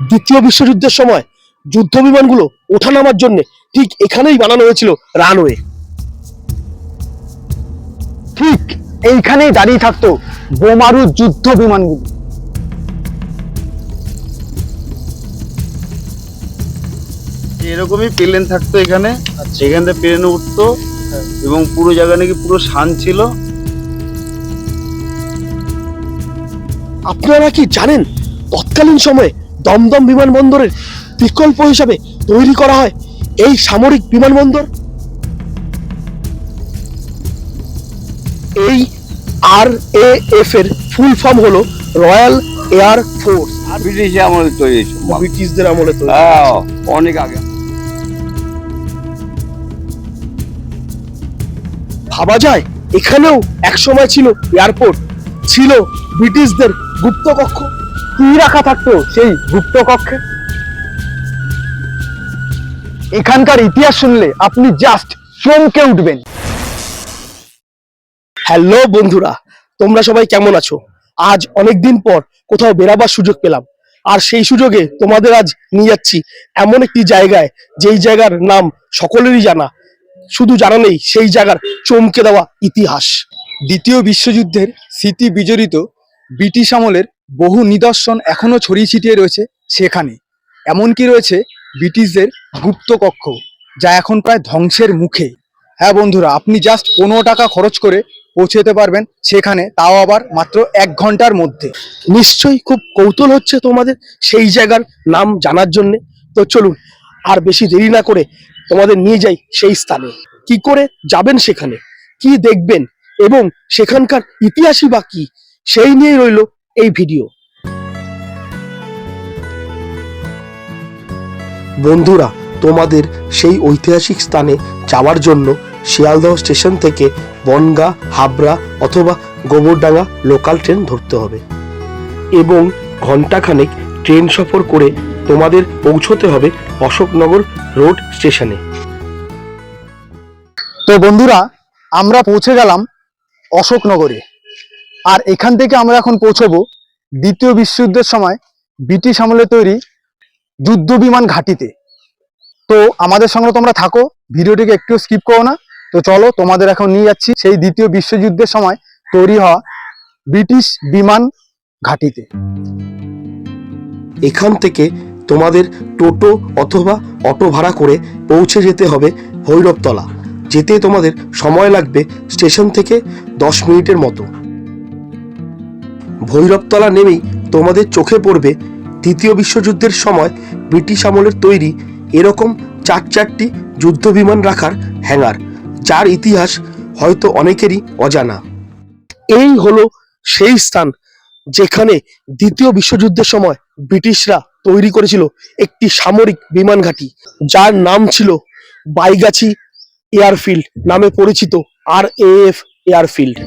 দ্বিতীয় বিশ্বযুদ্ধের সময় যুদ্ধ বিমানগুলো ওঠানামার জন্য ঠিক এখানেই বানানো হয়েছিল রানওয়ে ঠিক এইখানেই দাঁড়িয়ে থাকতো বোমারু যুদ্ধ বিমানগুলো এরকমই প্লেন থাকতো এখানে আচ্ছা। এখান থেকে প্লেনে উঠতো। এবং পুরো জায়গা নাকি পুরো শান ছিল আপনারা কি জানেন তৎকালীন সময়ে দমদম বিমানবন্দরের বিকল্প হিসাবে তৈরি করা হয় এই সামরিক বিমানবন্দর। এই আর এ এফ এর ফুল ফর্ম হলো রয়্যাল এয়ার ফোর্স ব্রিটিশ আমলে তৈরি। ব্রিটিশদের আমলে তৈরি হ্যাঁ, অনেক আগে। ভাবা যায় এখানেও একসময় ছিল এয়ারপোর্ট ছিল ব্রিটিশদের গুপ্ত কক্ষ কি রাখা থাকতো সেই গুপ্ত কক্ষে? এখানকার ইতিহাস শুনলে আপনি জাস্ট চমকে উঠবেন। হ্যালো বন্ধুরা, তোমরা সবাই কেমন আছো? আজ অনেক দিন পর কোথাও বেরাবার সুযোগ পেলাম। আর সেই সুযোগে তোমাদের আজ নিয়ে যাচ্ছি এমন একটি জায়গায়, যেই জায়গার নাম সকলেরই জানা। শুধু জানা নেই, সেই জায়গার চমকে দেওয়া ইতিহাস। দ্বিতীয় বিশ্বযুদ্ধের স্মৃতি বিজড়িত ব্রিটিশ আমলের বহু নিদর্শন এখনও ছড়িয়ে ছিটিয়ে রয়েছে সেখানে। এমনকি রয়েছে ব্রিটিশদের গুপ্ত কক্ষ, যা এখন প্রায় ধ্বংসের মুখে। হ্যাঁ বন্ধুরা, আপনি জাস্ট পনেরো টাকা খরচ করে পৌঁছে যেতে পারবেন সেখানে, তাও আবার মাত্র এক ঘণ্টার মধ্যে। নিশ্চয়ই খুব কৌতূহল হচ্ছে তোমাদের সেই জায়গার নাম জানার জন্য। তো চলুন, আর বেশি দেরি না করে তোমাদের নিয়ে যাই সেই স্থানে। কি করে যাবেন সেখানে? কি দেখবেন? এবং সেখানকার ইতিহাসই বা কি? সেই নিয়েই রইল এই ভিডিও। বন্ধুরা, তোমাদের সেই ঐতিহাসিক স্থানে যাওয়ার জন্য শিয়ালদহ স্টেশন থেকে বনগা, হাবড়া অথবা গোবরডাঙ্গা লোকাল ট্রেন ধরতে হবে এবং ঘন্টাখানেক ট্রেন সফর করে তোমাদের পৌঁছতে হবে অশোকনগর রোড স্টেশনে। তো বন্ধুরা, আমরা পৌঁছে গেলাম অশোকনগরে। আর এখান থেকে আমরা এখন পৌঁছবো দ্বিতীয় বিশ্বযুদ্ধের সময় ব্রিটিশ আমলে তৈরি যুদ্ধ বিমান ঘাঁটিতে। তো আমাদের সঙ্গে তোমরা থাকো, ভিডিওটিকে একটু স্কিপ করো না। তো চলো, তোমাদের এখন নিয়ে যাচ্ছি সেই দ্বিতীয় বিশ্বযুদ্ধের সময় তৈরি হওয়া ব্রিটিশ বিমান ঘাঁটিতে। এখান থেকে তোমাদের টোটো অথবা অটো ভাড়া করে পৌঁছে যেতে হবে ভৈরবতলা। যেতে তোমাদের সময় লাগবে স্টেশন থেকে দশ মিনিটের মতো। ভৈরবতলা নেমেই তোমাদের চোখে পড়বে দ্বিতীয় বিশ্বযুদ্ধের সময় ব্রিটিশ আমলের তৈরি এরকম চার চারটি যুদ্ধ বিমান রাখার হ্যাঙ্গার, যার ইতিহাস হয়তো অনেকেরই অজানা। এই হলো সেই স্থান যেখানে দ্বিতীয় বিশ্বযুদ্ধের সময় ব্রিটিশরা তৈরি করেছিল একটি সামরিক বিমান ঘাঁটি, যার নাম ছিল বাইগাছি এয়ারফিল্ড, নামে পরিচিত আর এ এফ এয়ারফিল্ড।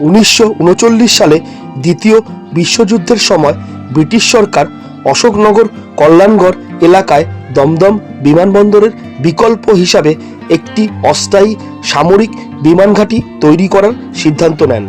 উনিশশো উনচল্লিশ সালে দ্বিতীয় বিশ্বযুদ্ধের সময় ব্রিটিশ সরকার অশোকনগর কল্যাণগড় এলাকায় দমদম বিমানবন্দরের বিকল্প হিসাবে একটি অস্থায়ী সামরিক বিমান ঘাঁটি তৈরি করার সিদ্ধান্ত নেন,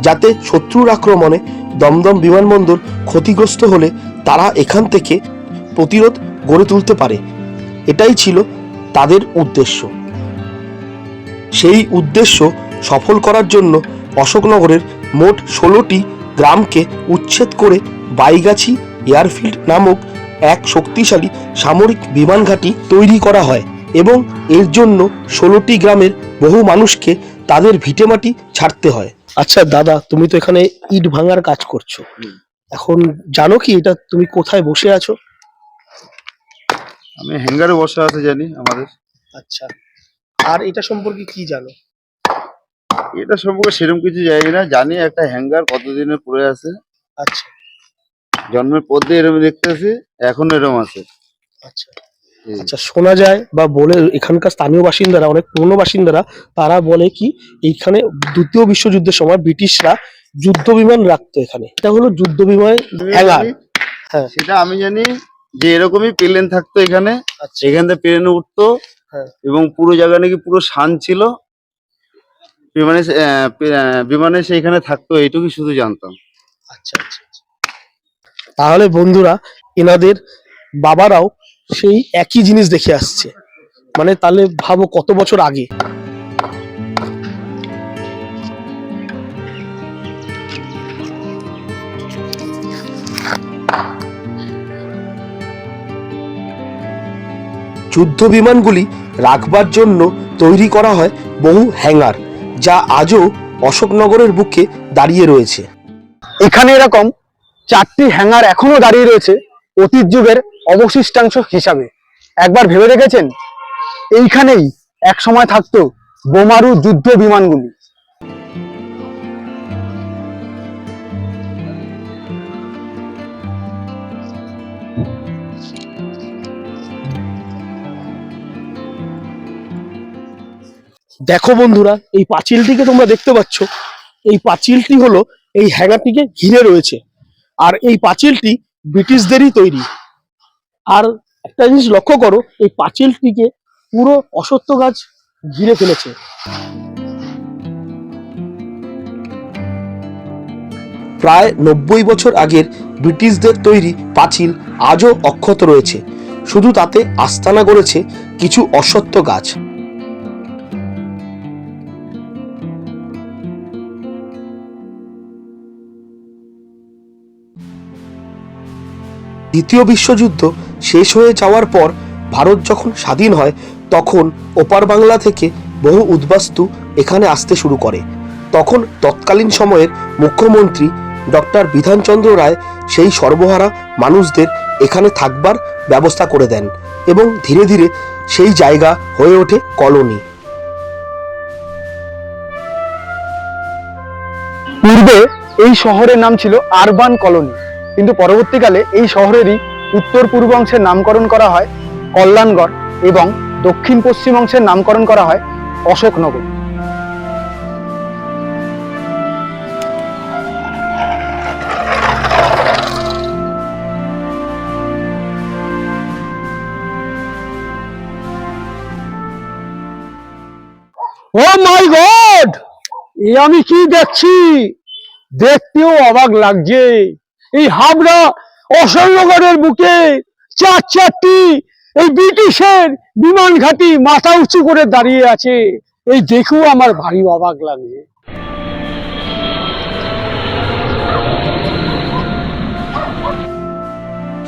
যাতে শত্রুর আক্রমণে দমদম বিমানবন্দর ক্ষতিগ্রস্ত হলে তারা এখান থেকে প্রতিরোধ গড়ে তুলতে পারে। এটাই ছিল তাদের উদ্দেশ্য। সেই উদ্দেশ্য সফল করার জন্য অশোকনগরের মোট ষোলোটি গ্রামকে উচ্ছেদ করে বাইগাছি এয়ারফিল্ড নামক এক শক্তিশালী সামরিক বিমান ঘাঁটি তৈরি করা হয় এবং এর জন্য ষোলোটি গ্রামের বহু মানুষকে তাদের ভিটেমাটি ছাড়তে হয়। আচ্ছা দাদা তুমি তো এখানে ইট ভাঙার কাজ করছ। এখন জানো কি এটা? তুমি কোথায় বসে আছো? আমি হ্যাঙ্গারে বসে আছে জানি আমাদের। আচ্ছা। আর এটা সম্পর্কে কি জানো? এটা সম্পর্কে সেরকম কিছু জানি না। জানি একটা হ্যাঙ্গার কতদিনের পড়ে আছে। আচ্ছা। জন্মের পর দিয়ে এরম দেখতেছি এখন এরকম আছে। আচ্ছা। আচ্ছা শোনা যায় বা বলে এখানকার স্থানীয় বাসিন্দারা অনেক পুরনো বাসিন্দারা তারা বলে কি এইখানে দ্বিতীয় বিশ্বযুদ্ধের সময় ব্রিটিশরা যুদ্ধ বিমান রাখতো এখানে। এটা হলো যুদ্ধ বিমান হ্যাঙ্গার হ্যাঁ। সেটা আমি জানি যে এরকমই প্লেন থাকতো এখানে। আচ্ছা। এখান থেকে প্লেন উঠতো হ্যাঁ। এবং পুরো জায়গা নাকি পুরো শান ছিল। বিমানে বিমানে সেইখানে থাকতো, এইটুকুই শুধু জানতাম। আচ্ছা আচ্ছা আচ্ছা। তাহলে বন্ধুরা, এনাদের বাবারাও সেই একই জিনিস দেখে আসছে। মানে তাহলে ভাবো কত বছর আগে? যুদ্ধ বিমানগুলি রাখবার জন্য তৈরি করা হয় বহু হ্যাঙ্গার। যা আজও অশোকনগরের বুকে দাঁড়িয়ে রয়েছে। এখানে এরকম চারটি হ্যাঙ্গার এখনও দাঁড়িয়ে রয়েছে অতীত যুগের অবশিষ্টাংশ হিসাবে। একবার ভেবে দেখেছেন? এইখানেই এক সময় থাকতো বোমারু যুদ্ধ বিমানগুলি। দেখো বন্ধুরা, এই পাঁচিলটিকে তোমরা দেখতে পাচ্ছ। এই পাঁচিলটি হলো, এই হ্যাঙ্গারটিকে ঘিরে রয়েছে। আর এই পাঁচিলটি ব্রিটিশদেরই তৈরি। আর একটা জিনিস লক্ষ্য করো, এই পাঁচিলটিকে পুরো অসত্য গাছ ঘিরে ফেলেছে। প্রায় নব্বই বছর আগের ব্রিটিশদের তৈরি পাঁচিল আজও অক্ষত রয়েছে। শুধু তাতে আস্তানা গড়েছে কিছু অসত্য গাছ। দ্বিতীয় বিশ্বযুদ্ধ শেষ হয়ে যাওয়ার পর ভারত যখন স্বাধীন হয়, তখন ওপার বাংলা থেকে বহু উদ্বাস্তু এখানে আসতে শুরু করে। তখন তৎকালীন সময়ের মুখ্যমন্ত্রী ডক্টর বিধানচন্দ্র রায় সেই সর্বহারা মানুষদের এখানে থাকবার ব্যবস্থা করে দেন এবং ধীরে ধীরে সেই জায়গা হয়ে ওঠে কলোনি। পূর্বে এই শহরের নাম ছিল আরবান কলোনি। কিন্তু পরবর্তীকালে এই শহরেরই উত্তর পূর্ব অংশের নামকরণ করা হয় কল্যাণগড় এবং দক্ষিণ পশ্চিম অংশের নামকরণ করা হয় অশোকনগর। ও মাই গড! এ আমি কি দেখছি? দেখতেও অবাক লাগছে। এই হাবড়া অশোকনগরের বুকে চার চারটি এই ব্রিটিশের বিমান ঘাঁটি মাথা উঁচু করে দাঁড়িয়ে আছে। এই দেখেও আমার ভারী অবাক লাগছে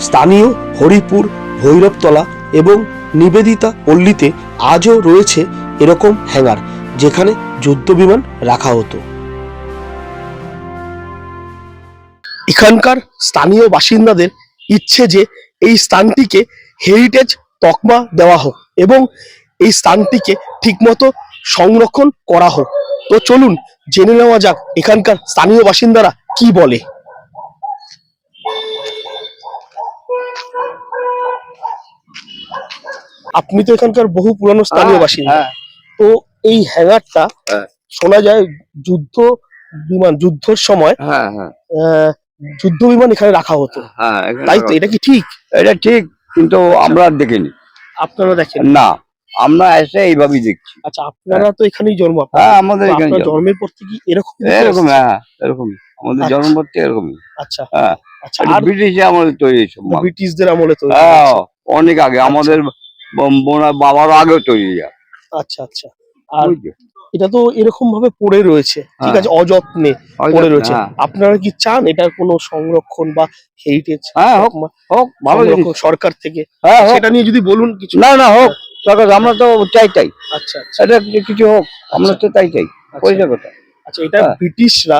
স্থানীয় হরিপুর, ভৈরবতলা এবং নিবেদিতা পল্লীতে আজও রয়েছে এরকম হ্যাঙ্গার যেখানে যুদ্ধ বিমান রাখা হতো। এখানকার স্থানীয় বাসিন্দাদের ইচ্ছে যে এই স্থানটিকে হেরিটেজ তকমা দেওয়া হোক এবং এই স্থানটিকে ঠিকমতো সংরক্ষণ করা হোক। তো চলুন জেনে নেওয়া যাক এখানকার স্থানীয় বাসিন্দারা কি বলে। আপনি তো এখানকার বহু পুরানো স্থানীয় বাসিন্দা। হ্যাঁ। তো এই হ্যাঙ্গারটা হ্যাঁ। শোনা যায় যুদ্ধ বিমান যুদ্ধর সময় হ্যাঁ হ্যাঁ। আহ, যুদ্ধ বিমান এখানে রাখা হতো। হ্যাঁ তাই তো? এটা কি ঠিক? এটা ঠিক কিন্তু আমরা আর দেখিনি। আপনারা দেখেন? না আমরা এসে এইভাবেই দেখছি। আচ্ছা আপনারা তো এখানেই জন্ম। হ্যাঁ আমাদের এখানে জন্মের পর থেকে এরকম এরকম হ্যাঁ এরকম। আমাদের আচ্ছা। জন্মপত্তি এরকমই আচ্ছা। হ্যাঁ আচ্ছা ব্রিটিশে আমাদের তৈরি। ব্রিটিশদের আমলে তো হ্যাঁ অনেক আগে। আমাদের ব- বোনা- বাবারও আগেও তৈরি আচ্ছা আচ্ছা। আর এটা তো এরকম ভাবে পড়ে রয়েছে ঠিক হ্যাঁ। আছে অযত্নে পড়ে রয়েছে। হ্যাঁ। আপনারা কি চান এটার কোনো সংরক্ষণ বা হেরিটেজ হ্যাঁ, হোক, হোক ভালো সরকার থেকে? সেটা নিয়ে যদি বলুন কিছু। না না হোক সরকার আমরা তো চাই চাই। আচ্ছা আচ্ছা। এটা কিছু হোক আমরা তো তাই চাই পয়সা কথা আচ্ছা এটা। ব্রিটিশরা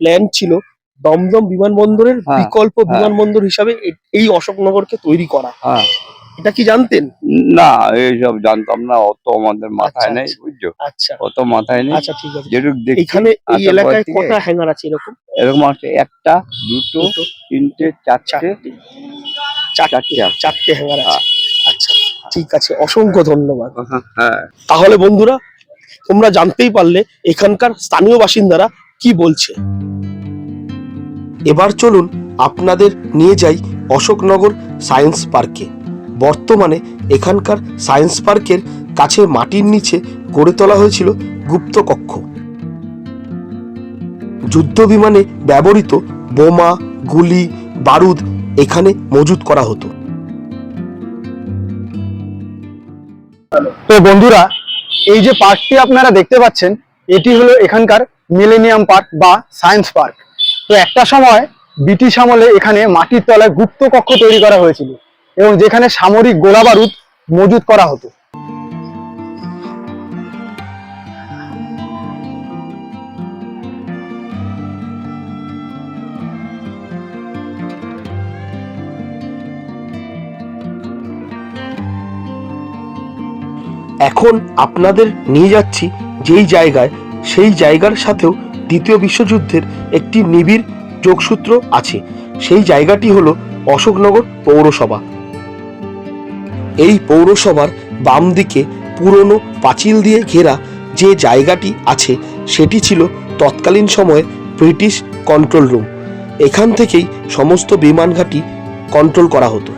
প্ল্যান ছিল দমদম বিমানবন্দরের বিকল্প। বিমানবন্দর হিসাবে এই অশোকনগরকে তৈরি করা। এটা কি জানতেন? না এইসব জানতাম না অত আমাদের মাথায় আচ্ছা, নেই আচ্ছা। বুঝছ? আচ্ছা। অত মাথায় নেই। আচ্ছা ঠিক আছে। যেটুক দেখি এখানে এই এলাকায় কটা হ্যাঙ্গার আছে এরকম? এরকম আছে একটা দুটো তিনটে চারটে চারটে। চারটে হ্যাঙ্গার আছে। আচ্ছা ঠিক আছে অসংখ্য ধন্যবাদ। হ্যাঁ। তাহলে বন্ধুরা তোমরা জানতেই পারলে এখানকার স্থানীয় বাসিন্দারা কি বলছে। এবার চলুন আপনাদের নিয়ে যাই অশোকনগর সায়েন্স পার্কে। বর্তমানে এখানকার সায়েন্স পার্কের কাছে মাটির নিচে গড়ে তোলা হয়েছিল গুপ্ত কক্ষ। যুদ্ধ বিমানে ব্যবহৃত বোমা, গুলি, বারুদ এখানে মজুত করা হতো। তো বন্ধুরা, এই যে পার্কটি আপনারা দেখতে পাচ্ছেন, এটি হলো এখানকার মিলেনিয়াম পার্ক বা সায়েন্স পার্ক তো একটা সময় ব্রিটিশ আমলে এখানে মাটির তলায় গুপ্ত কক্ষ তৈরি করা হয়েছিল। এবং যেখানে সামরিক গোলা বারুদ মজুত করা হতো। এখন আপনাদের নিয়ে যাচ্ছি যেই জায়গায়, সেই জায়গার সাথেও দ্বিতীয় বিশ্বযুদ্ধের একটি নিবিড় যোগসূত্র আছে। সেই জায়গাটি হলো অশোকনগর পৌরসভা। এই পৌরসভার বাম দিকে পুরনো পাঁচিল দিয়ে ঘেরা যে জায়গাটি আছে, সেটি ছিল তৎকালীন সময়ে ব্রিটিশ কন্ট্রোল রুম এখান থেকেই সমস্ত বিমান ঘাঁটি কন্ট্রোল করা হতো।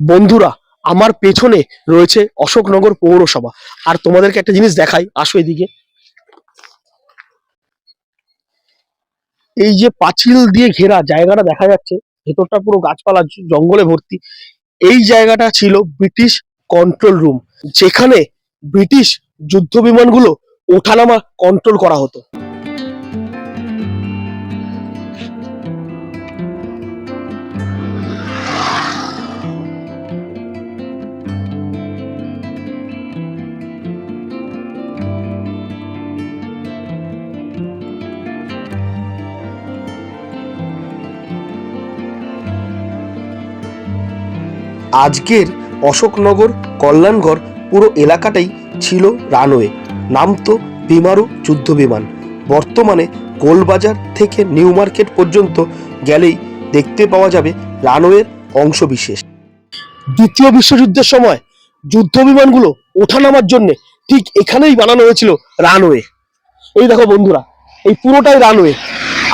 বন্ধুরা, আমার পেছনে রয়েছে অশোকনগর পৌরসভা। আর তোমাদেরকে একটা জিনিস দেখাই, আসো এদিকে। এই যে পাঁচিল দিয়ে ঘেরা জায়গাটা দেখা যাচ্ছে, ভেতরটা পুরো গাছপালা, জঙ্গলে ভর্তি। এই জায়গাটা ছিল ব্রিটিশ কন্ট্রোল রুম যেখানে ব্রিটিশ যুদ্ধ বিমানগুলো ওঠানামা কন্ট্রোল করা হতো। আজকের অশোকনগর, কল্যাণগড় পুরো এলাকাটাই ছিল রানওয়ে। নাম তো বিমারু যুদ্ধ বিমান। বর্তমানে গোলবাজার থেকে নিউ মার্কেট পর্যন্ত গেলেই দেখতে পাওয়া যাবে রানওয়ের অংশবিশেষ। দ্বিতীয় বিশ্বযুদ্ধের সময় যুদ্ধ বিমানগুলো ওঠানামার জন্য ঠিক এখানেই বানানো হয়েছিল রানওয়ে। এই দেখো বন্ধুরা, এই পুরোটাই রানওয়ে।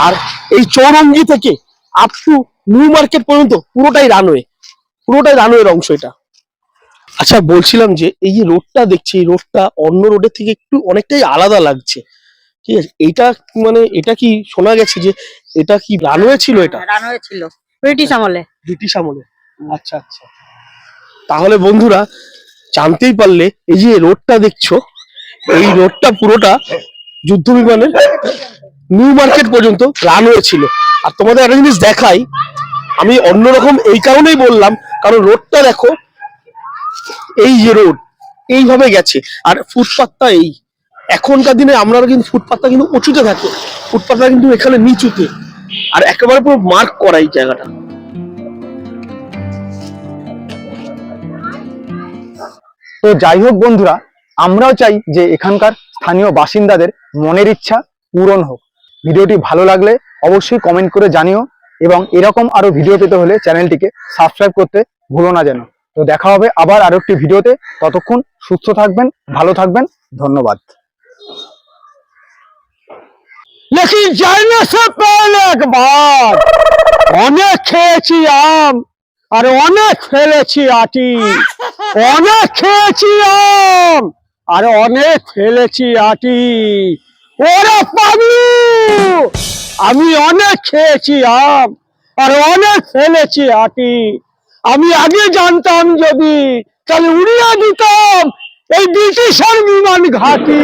আর এই চৌরঙ্গি থেকে আপ টু নিউ মার্কেট পর্যন্ত পুরোটাই রানওয়ে। পুরোটাই রানওয়ের অংশ এটা। আচ্ছা বলছিলাম যে এই যে রোডটা দেখছি এই রোডটা অন্য রোডের থেকে একটু অনেকটাই আলাদা লাগছে। ঠিক আছে এইটা মানে এটা কি শোনা গেছে যে এটা কি রানওয়ে ছিল এটা? রানওয়ে ছিল। ব্রিটিশ আমলে। ব্রিটিশ আমলে। আচ্ছা আচ্ছা। তাহলে বন্ধুরা জানতেই পারলে এই যে রোডটা দেখছ এই রোডটা পুরোটা যুদ্ধ বিমানের নিউ মার্কেট পর্যন্ত রানওয়ে ছিল। আর তোমাদের একটা জিনিস দেখাই আমি অন্যরকম এই কারণেই বললাম কারণ রোডটা দেখো, এই যে রোড, এইভাবে গেছে। আর ফুটপাতটা এই। এখনকার দিনে আমরা কিন্তু ফুটপাতটা কিন্তু উঁচুতে থাকে। ফুটপাতটা কিন্তু এখানে নিচুতে। আর একেবারে পুরো মার্ক করা এই জায়গাটা। তো যাই হোক বন্ধুরা, আমরাও চাই যে এখানকার স্থানীয় বাসিন্দাদের মনের ইচ্ছা পূরণ হোক। ভিডিওটি ভালো লাগলে অবশ্যই কমেন্ট করে জানিও। এবং এরকম আরও ভিডিও পেতে হলে চ্যানেলটিকে সাবস্ক্রাইব করতে ভুলো না যেন। তো দেখা হবে আবার আরও একটি ভিডিওতে ততক্ষণ সুস্থ থাকবেন, ভালো থাকবেন, ধন্যবাদ। একবার। অনেক খেয়েছি আম, আর অনেক ফেলেছি আটি। অনেক খেয়েছি আম, আর অনেক ফেলেছি আটি। ওরা পাবলু আমি অনেক খেয়েছি আম, আর অনেক ফেলেছি আটি। আমি আগে জানতাম যদি, তাহলে উড়িয়ে দিতাম এই ব্রিটিশের বিমান ঘাটি।